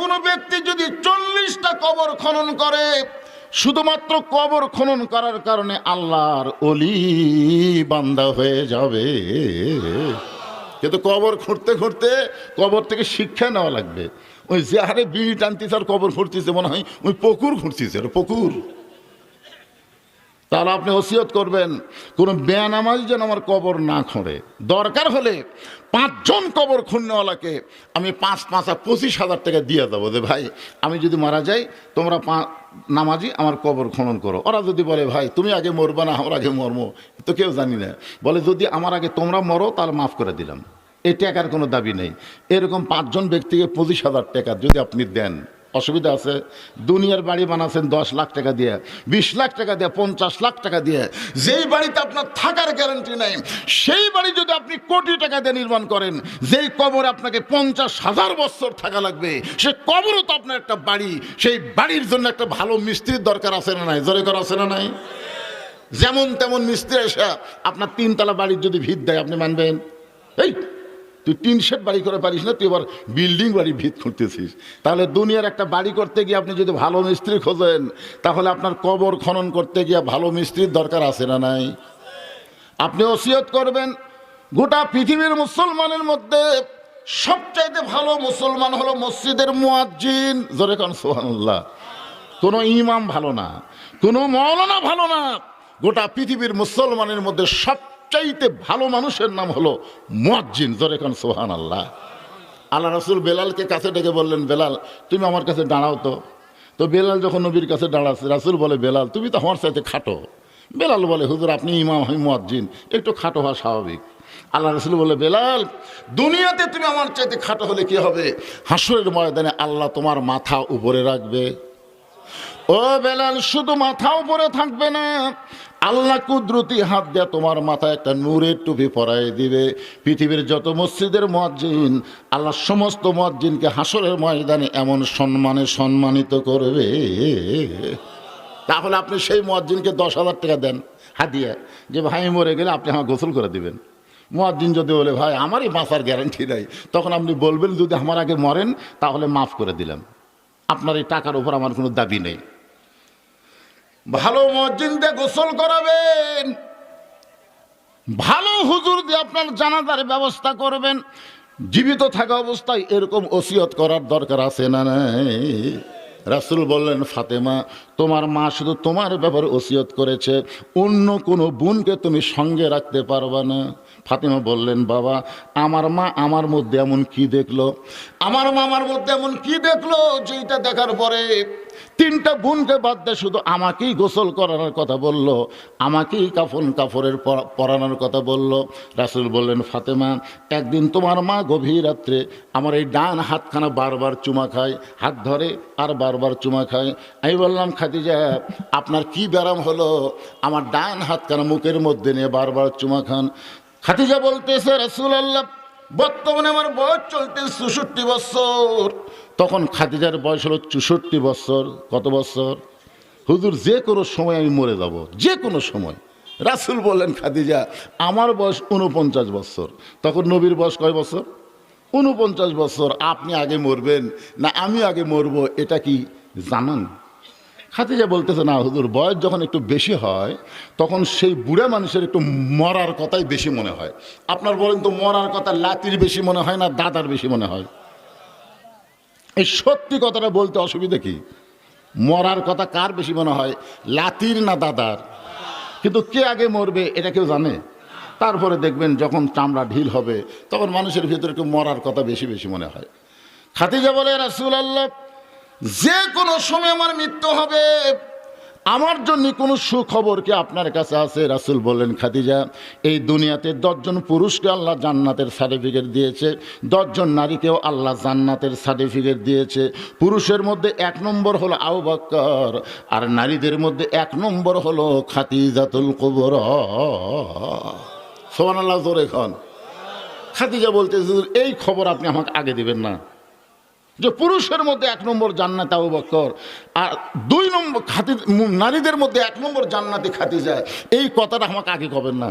কোনো ব্যক্তি যদি চল্লিশটা কবর খনন করে, শুধুমাত্র কবর খনন করার কারণে আল্লাহর অলি বান্দা হয়ে যাবে। কিন্তু কবর খুঁড়তে খুঁড়তে কবর থেকে শিক্ষা নেওয়া লাগবে। ওই যে হারে বিড়ি টানতিস আর কবর খুঁড়তিছে মনে হয়, ওই পুকুর আর পুকুর। তাহলে আপনি ওসিয়ত করবেন, কোনো বেয়ানামাজ যেন আমার কবর না খোঁড়ে। দরকার হলে পাঁচজন কবর খুঁড়নেওয়ালাকে আমি পাঁচ পাঁচ পাঁচা পঁচিশ হাজার টাকা দিয়ে দেবো যে, ভাই, আমি যদি মারা যাই, তোমরা পা, নামাজি আমার কবর খনন করো। ওরা যদি বলে, ভাই, তুমি আগে মরবা না, আমার আগে মরমো তো কেউ জানি না। বলে, যদি আমার আগে তোমরা মরো, তাহলে মাফ করে দিলাম। এই টাকার কোনো দাবি নেই। এরকম পাঁচজন ব্যক্তিকে পঁচিশ হাজার টাকা যদি আপনি দেন অসুবিধা আছে। দুনিয়ার বাড়ি বানাচ্ছেন দশ লাখ টাকা দিয়ে, বিশ লাখ টাকা দিয়ে, পঞ্চাশ লাখ টাকা দিয়ে। যেই বাড়িতে আপনার থাকার গ্যারান্টি নাই, সেই বাড়ি যদি আপনি কোটি টাকা দিয়ে নির্মাণ করেন, যেই কবর আপনাকে পঞ্চাশ হাজার বছর থাকা লাগবে, সে কবরও তো আপনার একটা বাড়ি। সেই বাড়ির জন্য একটা ভালো মিস্ত্রির দরকার আছে না নাই? জোরে করা আছে না নাই? যেমন তেমন মিস্ত্রি এসে আপনার তিনতলা বাড়ির যদি ভিত দেয়, আপনি মানবেন? এই তুই টিন শেড বাড়ি করে পারিস না, তুই এবার বিল্ডিং বাড়ি ভিত খুঁড়তেছিস। তাহলে দুনিয়ার একটা বাড়ি করতে গিয়ে আপনি যদি ভালো মিস্ত্রি খোঁজেন, তাহলে আপনার কবর খনন করতে গিয়ে ভালো মিস্ত্রির দরকার আছে না নাই? আপনি ওসিয়ত করবেন, গোটা পৃথিবীর মুসলমানের মধ্যে সবচাইতে ভালো মুসলমান হলো মসজিদের মুয়াজ্জিন। জোরে খান সোহানুল্লাহ কোনো ইমাম ভালো না, কোনো মৌলানা ভালো না। গোটা পৃথিবীর মুসলমানের মধ্যে সবচাইতে ভালো মানুষের নাম হলো মজ্জিন জোরে খান সোহান আল্লাহ আল্লাহ রসুল বেলালকে কাছে ডেকে বললেন, বেলাল, তুমি আমার কাছে দাঁড়াও তো। তো বেলাল যখন নবীর কাছে দাঁড়াচ্ছে, রাসুল বলে, বেলাল, তুমি তো আমার সাথে খাটো। বেলাল বলে, হুজুর, আপনি ইমাম হয় মুয়াজ্জিন। একটু খাটো হওয়া স্বাভাবিক। আল্লাহ রসুল বলে, বেলাল, দুনিয়াতে তুমি আমার চাইতে খাটো হলে কি হবে? হাসরের ময়দানে আল্লাহ তোমার মাথা উপরে রাখবে। ও বেলাল, শুধু মাথা উপরে থাকবে না আল্লাহ কুদরতি হাত দিয়ে তোমার মাথায় একটা নূরের টুপি পরাই দিবে। পৃথিবীর যত মসজিদের মজ্জিন আল্লাহ সমস্ত মজ্জিনকে হাসরের ময়দানে এমন সম্মানে সম্মানিত করবে। তাহলে আপনি সেই মজ্জিনকে দশ হাজার টাকা দেন হাতিয়ে যে ভাই, মরে গেলে আপনি আমার গোসল করে দিবেন। মুয়াজ্জিন যদি বলে, ভাই, আমারই বাঁচার গ্যারান্টি নাই। তখন আপনি বলবেন, যদি আমার আগে মরেন, তাহলে মাফ করে দিলাম। আপনার এই টাকার উপর আমার কোনো দাবি নেই। ভালো মসজিদ গোসল করাবেন। ভালো হুজুর দিয়ে আপনার জানাজার ব্যবস্থা করবেন। জীবিত থাকা অবস্থায় এরকম ওসিয়ত করার দরকার আছে না নাই? রাসুল বললেন, ফাতেমা তোমার মা শুধু তোমার ব্যাপারে ওসিয়ত করেছে, অন্য কোনো বোনকে তুমি সঙ্গে রাখতে পারবা না। ফাতেমা বললেন, বাবা, আমার মা আমার মধ্যে এমন কি দেখল? আমার মা আমার মধ্যে এমন কি দেখল যেটা দেখার পরে তিনটা বোনকে বাদ দিয়ে শুধু আমাকেই গোসল করানোর কথা বলল, আমাকেই কাফন কাফরের পরা- পরানোর কথা বলল। রাসুল বললেন, ফাতেমা, একদিন তোমার মা গভীর রাত্রে আমার এই ডান হাতখানা বারবার চুমা খায়, হাত ধরে আর বারবার চুমা খায়। আমি বললাম খাদিজা আপনার কি ব্যারাম হলো? আমার ডান হাতখানা মুখের মধ্যে নিয়ে বারবার চুমা খান। খাদিজা বলতেছে রাসুল আল্লাহ বর্তমানে আমার বয়স চলতে চৌষট্টি বছর। তখন খাদিজার বয়স হলো চৌষট্টি বছর। কত বছর? হুজুর, যে কোনো সময় আমি মরে যাব, যে কোনো সময়। রাসুল বললেন, খাদিজা, আমার বয়স উনপঞ্চাশ বছর। তখন নবীর বয়স কয় বছর? উনপঞ্চাশ বছর। আপনি আগে মরবেন না আমি আগে মরবো, এটা কি জানান? খাদিজা বলতেছে, না, হুজুর, বয়স যখন একটু বেশি হয়, তখন সেই বুড়া মানুষের একটু মরার কথাই বেশি মনে হয়। আপনার বলেন তো মরার কথা লাতির বেশি মনে হয় না দাদার বেশি মনে হয়? এই সত্যি কথাটা বলতে অসুবিধা কি? মরার কথা কার বেশি মনে হয়, লাতির না দাদার? কিন্তু কে আগে মরবে, এটা কেউ জানে? তারপরে দেখবেন যখন চামড়া ঢিল হবে, তখন মানুষের ভিতরে একটু মরার কথা বেশি বেশি মনে হয়। খাতিজা বলে রাসুল আল্লাহ যে কোনো সময় আমার মৃত্যু হবে। আমার জন্য কোনো সুখবর কি আপনার কাছে আছে? রাসুল বললেন, খাদিজা, এই দুনিয়াতে দশজন পুরুষকে আল্লাহ জান্নাতের সার্টিফিকেট দিয়েছে, দশজন নারীকেও আল্লাহ জান্নাতের সার্টিফিকেট দিয়েছে। পুরুষের মধ্যে এক নম্বর হলো আউ বক্কর, আর নারীদের মধ্যে এক নম্বর হলো খাতিজাতুল কবর। সোমান আল্লাহ জোরে খান খাদিজা বলতে এই খবর আপনি আমাকে আগে দিবেন না। যে পুরুষের মধ্যে এক নম্বর জান্নাত আবু বকর আর দুই নম্বর খাতি নারীদের মধ্যে এক নম্বর জান্নাতে খাতি যায় এই কথাটা আমাকে আগে কবেন না।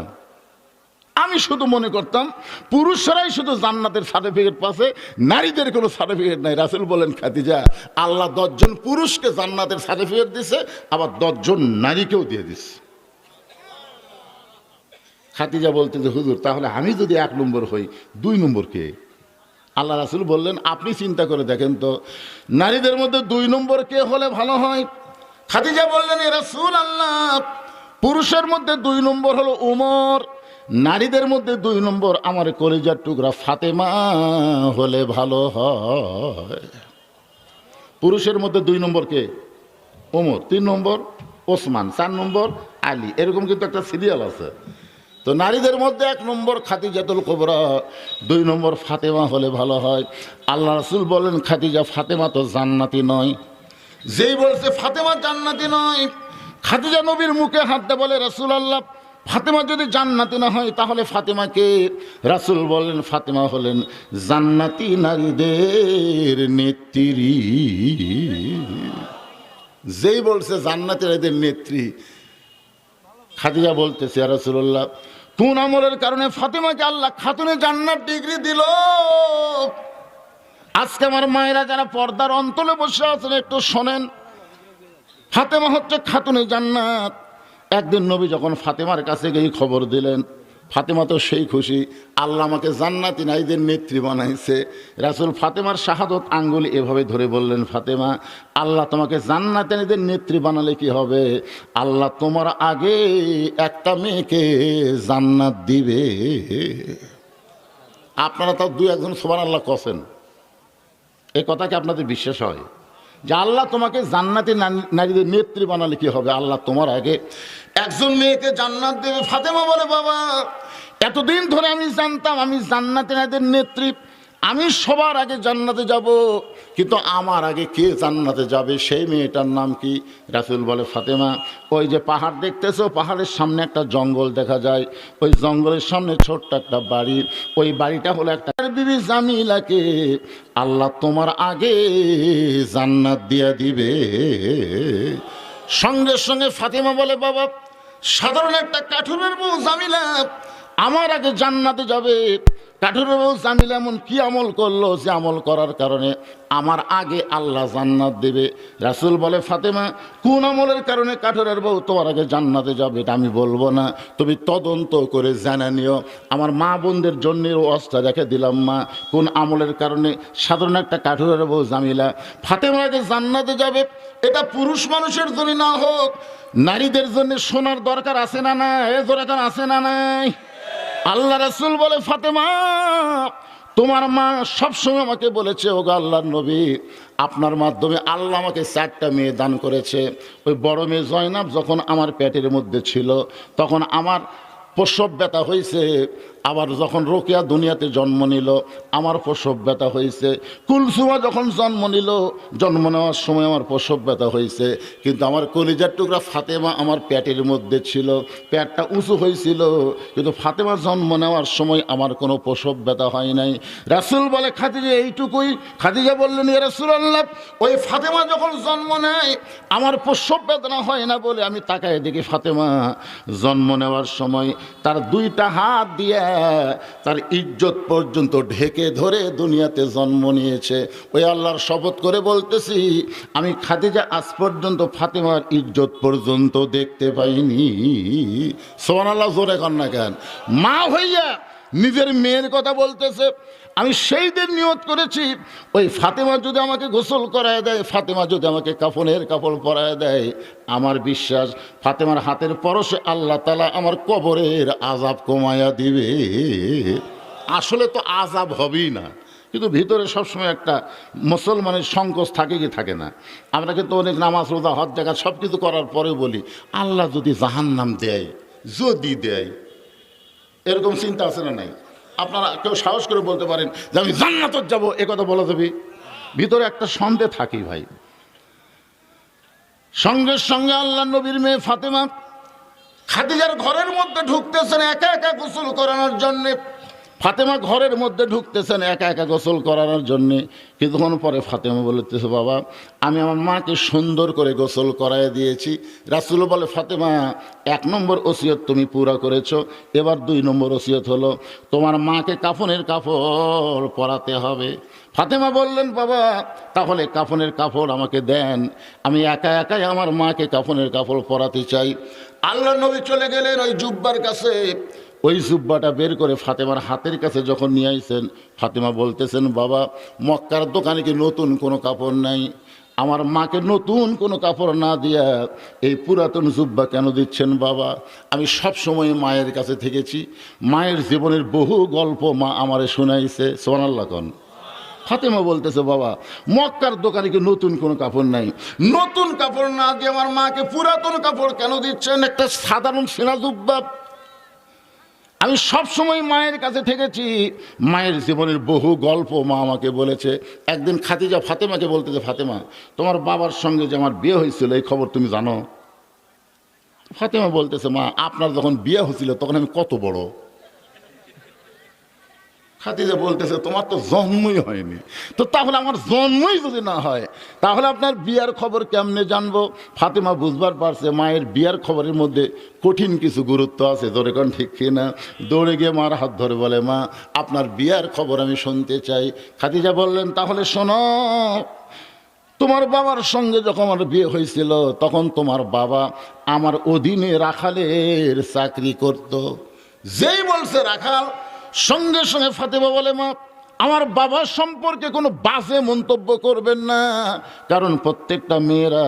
আমি শুধু মনে করতাম, পুরুষরাই শুধু জান্নাতের সার্টিফিকেট পাশে নারীদের কোনো সার্টিফিকেট নাই। রাসুল বলেন খাতিজা আল্লাহ দশজন পুরুষকে জান্নাতের সার্টিফিকেট দিছে, আবার দশজন নারীকেও দিয়ে দিছে। খাতিজা বলতে যে হুজুর, তাহলে আমি যদি এক নম্বর হই, দুই নম্বর কে? আল্লাহ রাসুল বললেন, আপনি চিন্তা করে দেখেন তো, নারীদের মধ্যে দুই নম্বর কে হলে ভালো হয়? খাদিজা বললেন, এ রাসুল আল্লাহ পুরুষের মধ্যে দুই নম্বর হলো উমর, নারীদের মধ্যে দুই নম্বর আমার কলিজার টুকরা ফাতেমা হলে ভালো হয়। পুরুষের মধ্যে দুই নম্বর কে? ওমর তিন নম্বর ওসমান, চার নম্বর আলী, এরকম কিন্তু একটা সিরিয়াল আছে। তো নারীদের মধ্যে এক নম্বর খাতিজাতুল কোবরা, দুই নম্বর ফাতেমা হলে ভালো হয়। আল্লাহ রসুল বলেন খাতিজা ফাতেমা তো জান্নাতি নয়। যেই বলছে ফাতেমা জান্নাতি নয় খাতিজা নবীর মুখে হাততে বলে রসুল আল্লাহ ফাতেমা যদি জান্নাতি না হয়, তাহলে ফাতেমাকে রাসুল বলেন, ফাতেমা হলেন জান্নাতি নারীদের নেত্রী। যেই বলছে জান্নাতি নারীদের নেত্রী, খাদিজা বলতেছে রাসুল্লাহ কোন আমলের কারণে ফাতেমাকে আল্লাহ খাতুনে জান্নার ডিগ্রি দিল? আজকে আমার মায়েরা যারা পর্দার অন্তলে বসে আছেন, একটু শোনেন। ফাতেমা হচ্ছে খাতুনে জান্নাত। একদিন নবী যখন ফাতেমার কাছে গিয়ে খবর দিলেন ফাতেমা তো সেই খুশি। আল্লাহ আমাকে জান্নাতি নাইদের নেত্রী বানাইছে। রাসুল ফাতেমার শাহাদত আঙ্গুলি এভাবে ধরে বললেন, ফাতেমা, আল্লাহ তোমাকে জান্নাতি নাইদের নেত্রী বানালে কি হবে? আল্লাহ তোমার আগে একটা মেয়েকে জান্নাত দিবে। আপনারা তাও দু একজন সবার আল্লাহ কছেন এই কথা কি আপনাদের বিশ্বাস হয়? যে আল্লাহ তোমাকে জান্নাতি নারী- নারীদের নেত্রী বানালে কি হবে? আল্লাহ তোমার আগে একজন মেয়েকে জান্নাত দেবে। ফাতেমা বলে, বাবা, এতদিন ধরে আমি জানতাম আমি জান্নাতি নারীদের নেত্রী। আমি সবার আগে জান্নাতে যাব, কিন্তু আমার আগে কে জান্নাতে যাবে? সেই মেয়েটার নাম কি? রাসুল বলে, ফাতেমা। ওই যে পাহাড় দেখতেছো, পাহাড়ের সামনে একটা জঙ্গল দেখা যায়। ওই জঙ্গলের সামনে ছোট্ট একটা বাড়ি। ওই বাড়িটা হলো একটা বিবি জামিলাকে, আল্লাহ তোমার আগে জান্নাত দিয়া দিবে। সঙ্গে সঙ্গে ফাতেমা বলে, বাবা, সাধারণ একটা কাঠুরের বউ জামিলা আমার আগে জান্নাতে যাবে। কাঠুরের বউ জামিলা এমন কি আমল করল? যে আমল করার কারণে আমার আগে আল্লাহ জান্নাত দেবে। রাসুল বলে, ফাতেমা, কোন আমলের কারণে কাঠুরের বউ তোমার আগে জান্নাতে যাবে এটা আমি বলব না। তুমি তদন্ত করে জানা নিও। আমার মা বোনদের জন্য অস্তা রেখে দিলাম, মা। কোন আমলের কারণে সাধারণ একটা কাঠুরের বউ জামিলা। ফাতেমা আগে জান্নাতে যাবে। এটা পুরুষ মানুষের জন্য না হোক, নারীদের জন্য শোনার দরকার আছে না না এ দরকার আছে না নাই? আল্লাহ রসুল বলে, ফাতেমা, তোমার মা সবসময় আমাকে বলেছে, ওগো আল্লাহর নবী, আপনার মাধ্যমে আল্লাহ আমাকে চারটা মেয়ে দান করেছে। ওই বড় মেয়ে জয়নাব যখন আমার পেটের মধ্যে ছিল, তখন আমার প্রসব ব্যথা হয়েছে। আবার যখন রোকেয়া দুনিয়াতে জন্ম নিল, আমার প্রসব ব্যথা হয়েছে। কুলসুমা যখন জন্ম নিল, জন্ম নেওয়ার সময় আমার প্রসব ব্যথা হয়েছে। কিন্তু আমার কলিজার টুকরা ফাতেমা আমার প্যাটের মধ্যে ছিল। প্যাটটা উঁচু হয়েছিল, কিন্তু ফাতেমা জন্ম নেওয়ার সময় আমার কোনো প্রসব ব্যথা হয় নাই। রাসুল বলে, খাদিজা, এইটুকুই? খাদিজা বললেন এ রাসুল আল্লাহ ওই ফাতেমা যখন জন্ম নেয়, আমার প্রসব বেদনা হয় না বলে আমি তাকায় দেখি ফাতেমা জন্ম নেওয়ার সময় তার দুইটা হাত দিয়ে তার ইজ্জত পর্যন্ত ঢেকে ধরে দুনিয়াতে জন্ম নিয়েছে। ওই আল্লাহর শপথ করে বলতেছি, আমি খাদিজা আজ পর্যন্ত ফাতেমার ইজ্জত পর্যন্ত দেখতে পাইনি। সোমান আল্লাহ জোরে কন্যা কেন। মা হইয়া নিজের মেয়ের কথা বলতেছে। আমি সেই দিন নিয়ত করেছি, ওই ফাতেমা যদি আমাকে গোসল করায় দেয়, ফাতেমা যদি আমাকে কাফনের কাপড় পরায় দেয়, আমার বিশ্বাস ফাতেমার হাতের পরশে আল্লাহ তালা আমার কবরের আজাব কমায়া দিবে। আসলে তো আজাব হবেই না, কিন্তু ভিতরে সবসময় একটা মুসলমানের সংকোচ থাকে কি থাকে না। আমরা কিন্তু অনেক নামাজ, রোজা, হজ জায়গা সব কিছু করার পরে বলি, আল্লাহ যদি জাহান্নাম দেয়, যদি দেয় এরকম চিন্তা আছে না নাই? আপনারা কেউ সাহস করে বলতে পারেন যে আমি জান্নাতত যাব, এ কথা বলা যাবে? ভিতরে একটা সন্দেহ থাকি ভাই। সঙ্গে সঙ্গে আল্লাহ নবীর মেয়ে ফাতেমা খাদিজার ঘরের মধ্যে ঢুকতেছেন, একা একা গোসল করানোর জন্যে। ফাতেমা ঘরের মধ্যে ঢুকতেছেন, একা একা গোসল করানোর জন্যে। কিছুক্ষণ পরে ফাতেমা বলতেছে, বাবা, আমি আমার মাকে সুন্দর করে গোসল করায় দিয়েছি। রাসুল বলে, ফাতেমা, এক নম্বর ওসিয়ত তুমি পুরা করেছ, এবার দুই নম্বর ওসিয়ত হলো, তোমার মাকে কাফনের কাপড় পরাতে হবে। ফাতেমা বললেন, বাবা, তাহলে কাফনের কাপড় আমাকে দেন। আমি একা একাই আমার মাকে কাফনের কাপড় পরাতে চাই। আল্লাহ নবী চলে গেলেন ওই জুব্বার কাছে। ওই জুব্বাটা বের করে ফাতেমার হাতের কাছে যখন নিয়ে আইছেন, ফাতেমা বলতেছেন, বাবা, মক্কার দোকানে কি নতুন কোনো কাপড় নাই? আমার মাকে নতুন কোনো কাপড় না দিয়া এই পুরাতন জুব্বা কেন দিচ্ছেন বাবা? আমি সব সময় মায়ের কাছে থেকেছি। মায়ের জীবনের বহু গল্প মা আমারে শোনাইছে। সোনাল্লা কন। ফাতেমা বলতেছে, বাবা, মক্কার দোকানে কি নতুন কোনো কাপড় নাই? নতুন কাপড় না দিয়ে আমার মাকে পুরাতন কাপড় কেন দিচ্ছেন? একটা সাধারণ সেনা জুব্বা আমি সব সময় মায়ের কাছে থেকেছি। মায়ের জীবনের বহু গল্প মা আমাকে বলেছে। একদিন খাতিজা ফাতেমাকে বলতে যে, ফাতেমা, তোমার বাবার সঙ্গে যে আমার বিয়ে হয়েছিল, এই খবর তুমি জানো? ফাতেমা বলতেছে, মা, আপনার যখন বিয়ে হয়েছিল, তখন আমি কত বড়। খাতিজা বলতেছে, তোমার তো জন্মই হয়নি। তো তাহলে আমার জন্মই যদি না হয়, তাহলে আপনার বিয়ার খবর কেমনে জানব? ফাতেমা বুঝবার পারছে, মায়ের বিয়ার খবরের মধ্যে কঠিন কিছু গুরুত্ব আছে ধরে কোন ঠিক কিনা? দৌড়ে গিয়ে মার হাত ধরে বলে, মা, আপনার বিয়ার খবর আমি শুনতে চাই। খাতিজা বললেন, তাহলে শোনো, তোমার বাবার সঙ্গে যখন আমার বিয়ে হয়েছিল, তখন তোমার বাবা আমার অধীনে রাখালের চাকরি করত। যেই বলছে রাখাল সঙ্গে সঙ্গে ফাতেমা বলে, মা, আমার বাবার সম্পর্কে কোনো বাজে মন্তব্য করবেন না। কারণ প্রত্যেকটা মেয়েরা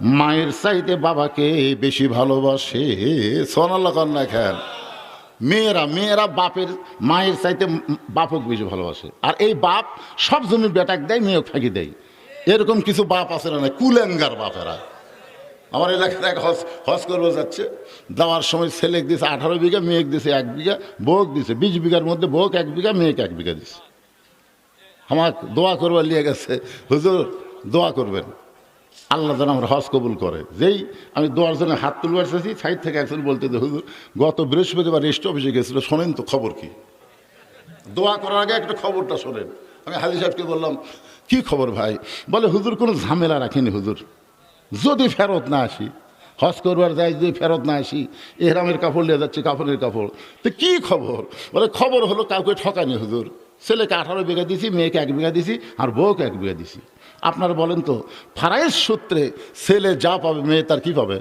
মায়ের চাইতে বাবাকে বেশি ভালোবাসে। সোনাল্লা কন্যা খেয়াল মেয়েরা মেয়েরা বাপের, মায়ের চাইতে বাপক বেশি ভালোবাসে। আর এই বাপ সব জমি বেটাক দেয় মেয়েও ফাঁকি দেয়। এরকম কিছু বাপ আছে না, কুলেঙ্গার বাপেরা। আমার এলাকার এক হজ হজ করব যাচ্ছে। দেওয়ার সময় ছেলে দিছে আঠারো বিঘা মেয়েক দিছে এক বিঘা বোক দিছে বিশ বিঘার মধ্যে বোক এক বিঘা মেয়েকে এক বিঘা দিছে। আমার দোয়া করবার লিয়ে গেছে হুজুর দোয়া করবেন। আল্লাহ যেন আমার হজ কবুল করে। যেই আমি দোয়ার জন্য হাত তুলবার চেয়েছি সাইড থেকে একজন বলতে যে, হুজুর গত বৃহস্পতিবার রেস্ট অফিসে গেছিল শোনেন তো খবর কি? দোয়া করার আগে একটা খবরটা শোনেন। আমি হাজি সাহেবকে বললাম কি খবর ভাই? বলে হুজুর কোনো ঝামেলা রাখেনি হুজুর। যদি ফেরত না আসি, হজ করবার যাই যদি ফেরত না আসি, এহরামের কাপড় নিয়ে যাচ্ছি কাপড়ের কাপড় তো কি খবর? বলে, খবর হলো কাউকে ঠকানি হুজুর। ছেলেকে আঠারো বিঘা দিছি, মেয়েকে এক বিঘা দিছি, আর বউকে এক বিঘা দিছি। আপনারা বলেন তো ফারাইজ সূত্রে ছেলে যা পাবে, মেয়ে তার কি পাবে?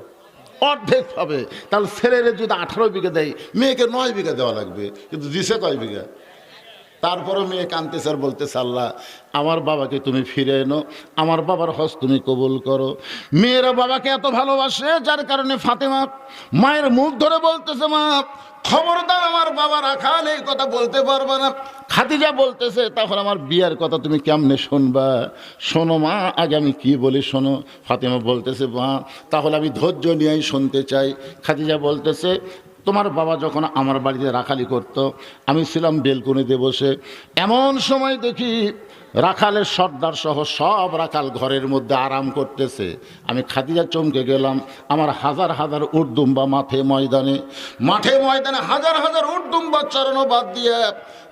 অর্ধেক পাবে। তাহলে ছেলের যদি আঠারো বিঘা দেয়, মেয়েকে নয় বিঘা দেওয়া লাগবে, কিন্তু দিছে কয় বিঘা? তারপরে মেয়ে কানতেছে আর বলতেছে, আল্লাহ, আমার বাবাকে তুমি ফিরে এনো, আমার বাবার হজ তুমি কবুল করো। মেয়েরা বাবাকে এত ভালোবাসে, যার কারণে ফাতেমা মায়ের মুখ ধরে বলতেছে, মা, খবরদার আমার বাবা রাখাল এই কথা বলতে পারবে না। খাতিজা বলতেছে তখন আমার বিয়ার কথা তুমি কেমনে শুনবা? শোনো মা, আগে আমি কি বলি শোনো। ফাতেমা বলতেছে, মা, তাহলে আমি ধৈর্য নিয়েই শুনতে চাই। খাতিজা বলতেছে তোমার বাবা যখন আমার বাড়িতে রাখালি করত আমি ছিলাম বেলকুনিতে বসে। এমন সময় দেখি রাখালের সর্দার সহ সব রাখাল ঘরের মধ্যে আরাম করতেছে। আমি খাদিজা চমকে গেলাম, আমার হাজার হাজার উর্দুম্বা মাঠে ময়দানে। মাঠে ময়দানে হাজার হাজার উর্দুম্বা চরণও বাদ দিয়ে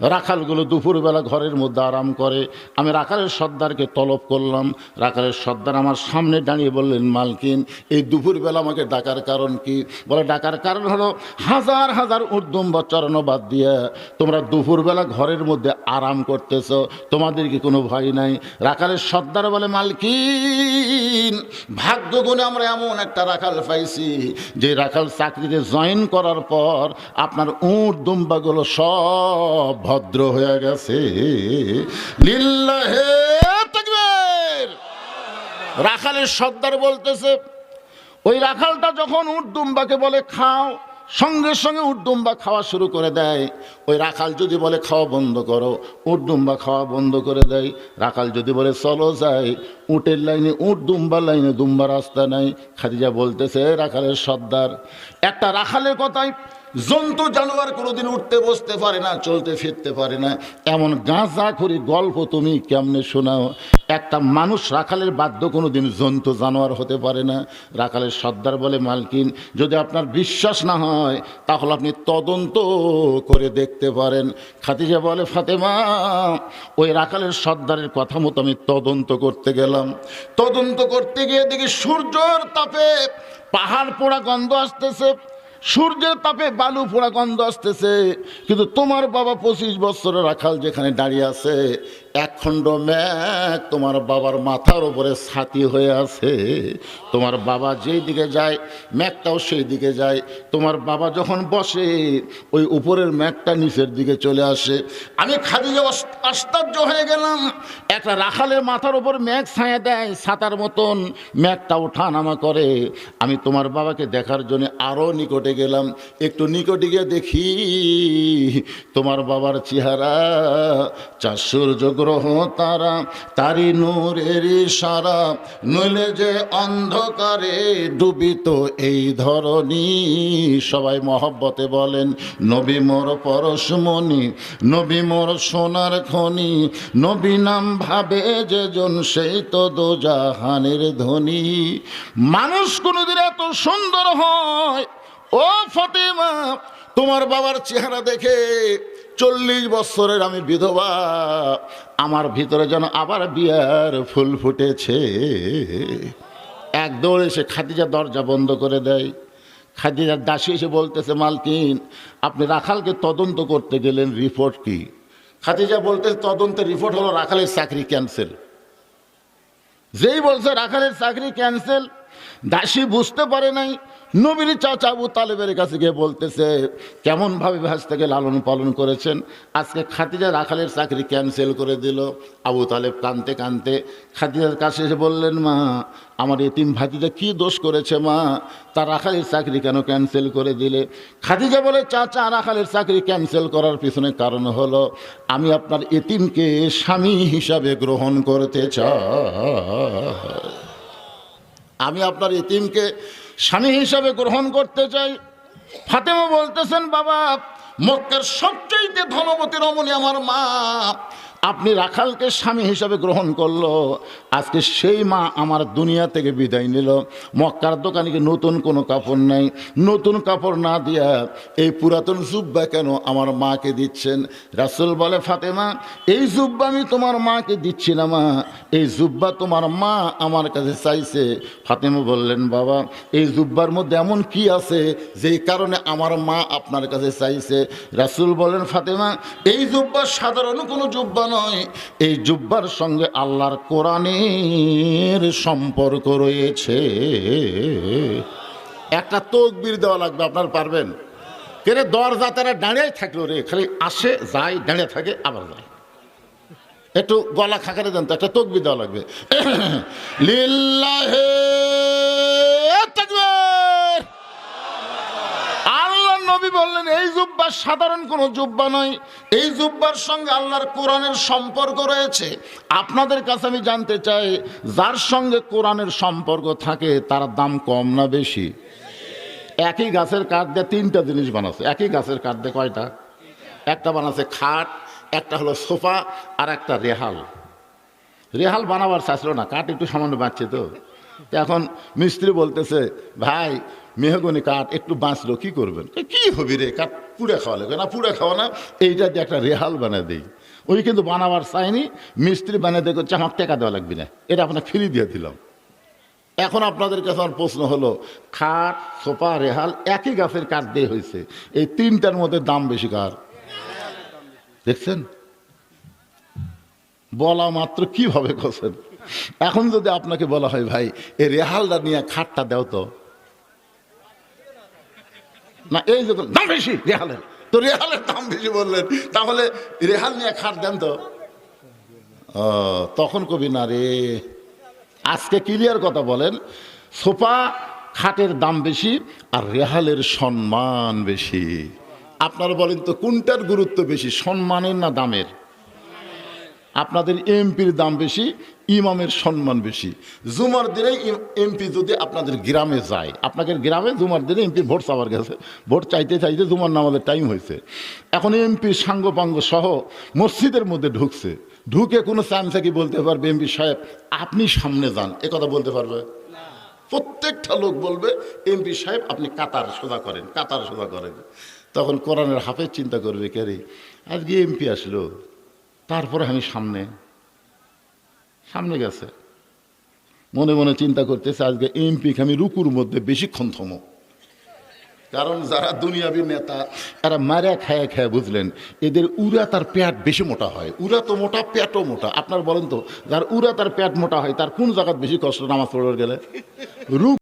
রাখালগুলো দুপুরবেলা ঘরের মধ্যে আরাম করে। আমি রাখালের সর্দারকে তলব করলাম। রাখালের সর্দার আমার সামনে দাঁড়িয়ে বললেন, মালকিন, এই দুপুরবেলা আমাকে ডাকার কারণ কি? বলে, ডাকার কারণ হলো হাজার হাজার উর্দুম্বা চরণও বাদ দিয়ে তোমরা দুপুরবেলা ঘরের মধ্যে আরাম করতেছ। তোমাদের কি কোনো ভয় নাই। রাখালের সর্দার বলে, মালকিন, ভাগ্য গুণে আমরা এমন একটা রাখাল পাইছি, যে রাখাল চাকরিতে জয়েন করার পর আপনার উঁট দুম্বাগুলো সব ভদ্র হয়ে গেছে। রাখালের সর্দার বলতেছে, ওই রাখালটা যখন উট দুম্বাকে বলে, খাও সঙ্গে সঙ্গে উড্ডুম্বা খাওয়া শুরু করে দেয়। ওই রাখাল যদি বলে, খাওয়া বন্ধ করো। উড্ডুম্বা খাওয়া বন্ধ করে দেয়। রাখাল যদি বলে, চলো যাই। উটের লাইনে উট দুম্বা লাইনে দুম্বা রাস্তা নাই। খাদিজা বলতেছে, রাখালের সর্দার। একটা রাখালের কথাই জন্তু জানোয়ার কোনোদিন উঠতে, বসতে পারে না, চলতে, ফিরতে পারে না। এমন গাঁজা করি গল্প তুমি কেমনে শোনাও? একটা মানুষ রাখালের বাধ্য কোনোদিন জন্তু জানোয়ার হতে পারে না। রাখালের সর্দার বলে, মালকিন, যদি আপনার বিশ্বাস না হয়, তাহলে আপনি তদন্ত করে দেখতে পারেন। খাতিজা বলে, ফাতেমা, ওই রাখালের সর্দারের কথা মতো আমি তদন্ত করতে গেলাম। তদন্ত করতে গিয়ে দেখি সূর্যর তাপে পাহাড় পোড়া গন্ধ আসতেছে। সূর্যের তাপে বালু পোড়া গন্ধ আসতেছে, কিন্তু তোমার বাবা পঁচিশ বছরের রাখাল যেখানে দাঁড়িয়ে আছে এক খণ্ড ম্যাঘ তোমার বাবার মাথার উপরে ছাতি হয়ে আছে। তোমার বাবা যেই দিকে যায়, ম্যাঘটাও সেই দিকে যায়। তোমার বাবা যখন বসে, ওই উপরের ম্যাঘটা নিচের দিকে চলে আসে। আমি খাদিজা আশ্চর্য হয়ে গেলাম। একটা রাখালের মাথার উপর ম্যাঘ ছায়া দেয়, ছাতার মতন ম্যাঘটা ওঠা নামা করে। আমি তোমার বাবাকে দেখার জন্য আরও নিকটে গেলাম। একটু নিকটে গিয়ে দেখি, তোমার বাবার চেহারা চার সূর্য গ্রহ তারা, তারি নূরের সারা নইলে যে অন্ধকারে ডুবিত এই ধরনী সবাই মহব্বতে বলেন, নবী মোর পরশমণি, নবী মোর সোনার খনি। নবী নাম ভাবে যে জন সেই তো দোজাহানের ধনী। মানুষ কোনোদিন এত সুন্দর হয়, ও ফতেমা, তোমার বাবার চেহারা দেখে চল্লিশ বছরের আমি বিধবা, আমার ভিতরে যেন আবার বিয়ার ফুল ফুটেছে। এক দৌড়ে এসে খাদিজা দরজা বন্ধ করে দেয়। খাদিজার দাসী এসে বলতেছে, মালকিন, আপনি রাখালকে তদন্ত করতে গেলেন, রিপোর্ট কি? খাদিজা বলতে তদন্তের রিপোর্ট হলো রাখালের চাকরি ক্যান্সেল। যেই বলছে রাখালের চাকরি ক্যান্সেল দাসী বুঝতে পারে নাই। নবীর চাচা আবু তালেবের কাছে গিয়ে বলতেছে কেমনভাবে ভাস থেকে লালন পালন করেছেন? আজকে খাতিজা রাখালের চাকরি ক্যান্সেল করে দিল। আবু তালেব কানতে কানতে খাতিজার কাছে এসে বললেন, মা, আমার এতিম ভাতিজা কি দোষ করেছে, মা? তার রাখালের চাকরি কেন ক্যান্সেল করে দিলে? খাদিজা বলে, চাচা, রাখালের চাকরি ক্যান্সেল করার পিছনে কারণ হলো, আমি আপনার এতিমকে স্বামী হিসাবে গ্রহণ করতে চাই। আমি আপনার ইতিমকে স্বামী হিসাবে গ্রহণ করতে চাই। ফাতেমা বলতেছেন, বাবা, মক্কের সবচেয়ে ধনবতী রমণী আমার মা। আপনি রাখালকে স্বামী হিসাবে গ্রহণ করল। আজকে সেই মা আমার দুনিয়া থেকে বিদায় নিল। মক্কার দোকানে কি নতুন কোনো কাপড় নাই? নতুন কাপড় না দিয়া এই পুরাতন জুব্বা কেন আমার মাকে দিচ্ছেন? রাসুল বলে, ফাতেমা, এই জুব্বা আমি তোমার মাকে দিচ্ছি না মা। এই জুব্বা তোমার মা আমার কাছে চাইছে। ফাতেমা বললেন, বাবা, এই জুব্বার মধ্যে এমন কি আছে যেই কারণে আমার মা আপনার কাছে চাইছে? রাসুল বলেন, ফাতেমা, এই জুব্বা সাধারণ কোনো জুব্বা নয়, এই জুব্বার সঙ্গে আল্লাহর কোরআনের সম্পর্ক রয়েছে। একটা তকবির দেওয়া লাগবে, আপনার পারবেন? কেরে দরজা তারা দাঁড়িয়ে থাকল রে, খালি আসে, যায়, দাঁড়িয়ে থাকে, আবার যায়। একটু গলা খাকারে দেন তো, একটা তকবি দেওয়া লাগবে। লিল্লাহে তাকবীর। আল্লাহ নবী বললেন, এই জুব্বা সাধারণ কোনো জুব্বা নয়। এই জুব্বার সঙ্গে আল্লাহর কোরআনের সম্পর্ক রয়েছে। আপনাদের কাছে আমি জানতে চাই, যার সঙ্গে কোরআনের সম্পর্ক থাকে, তার দাম কম না বেশি? একই গাছের কাঠ দিয়ে তিনটা জিনিস বানাচ্ছে। একই গাছের কাঠ দিয়ে কয়টা? একটা বানাচ্ছে খাট, একটা হলো সোফা, আর একটা রেহাল। রেহাল বানাবার চাইছিল না, কাঠ একটু সামান্য বাঁচছে তো। এখন মিস্ত্রি বলতেছে, ভাই মেহগনি কাঠ, একটু বাঁচলো, কী করবেন? কি হবি রে? কাঠ পুড়ে খাওয়া লাগবে না, পুড়ে খাওয়া না, এইটা দিয়ে একটা রেহাল বানিয়ে দিই। ওই কিন্তু বানাবার চাইনি, মিস্ত্রি বানিয়ে দেখো চামাক টেকা দেওয়া লাগবে না, এটা আপনাকে ফ্রি দিয়ে দিলাম। এখন আপনাদের কাছে আমার প্রশ্ন হলো খাট সোফা, রেহাল, একই গাছের কাঠ দিয়ে হয়েছে এই তিনটার মধ্যে দাম বেশি কার? দেখছেন? বলা মাত্র কীভাবে করছেন? এখন যদি আপনাকে বলা হয়, ভাই, এই রেহালটা নিয়ে খাটটা দাও তো। না, এই যে দাম বেশি, রেহালের। তো রেহালের দাম বেশি বললেন। তাহলে রেহাল নিয়ে খাট দেন তো। তখন কবি, না রে, আজকে ক্লিয়ার কথা বলেন, সোফা খাটের দাম বেশি আর রেহালের সম্মান বেশি। আপনারা বলেন তো, কোনটার গুরুত্ব বেশি, সম্মানের না দামের? আপনাদের এমপির দাম বেশি ইমামের সম্মান বেশি। জুমার দিনে এমপি যদি আপনাদের গ্রামে যায়, আপনাদের গ্রামে জুমার দিনে এমপি ভোট চাওয়ার গেছে। ভোট চাইতে চাইতে জুমার নামাজের টাইম হয়েছে। এখন এমপি, সাঙ্গপাঙ্গ সহ মসজিদের মধ্যে ঢুকছে। ঢুকে কোনো চান্সে কি বলতে পারবে, এমপি সাহেব, আপনি সামনে যান। এ কথা বলতে পারবে? প্রত্যেকটা লোক বলবে, এমপি সাহেব, আপনি কাতার সোজা করেন, কাতার সোজা করেন। তখন কোরআনের হাফেজ চিন্তা করবে, কে রে? আজকে এমপি আসলো, তারপরে আমি সামনে। সামনে গেছে। মনে মনে চিন্তা করতেছে, আজকে এমপি আমি রুকুর মধ্যে বেশিক্ষণ থমো। কারণ যারা দুনিয়াবী নেতা এরা মারা খায় খায় বুঝলেন, এদের উড়া তার প্যাট বেশি মোটা হয়। উড়া তো মোটা প্যাটও মোটা। আপনার বলেন তো, যার উড়া তার প্যাট মোটা হয়, তার কোন জায়গায় বেশি কষ্ট নামাজ পড়ার গেলে? রুক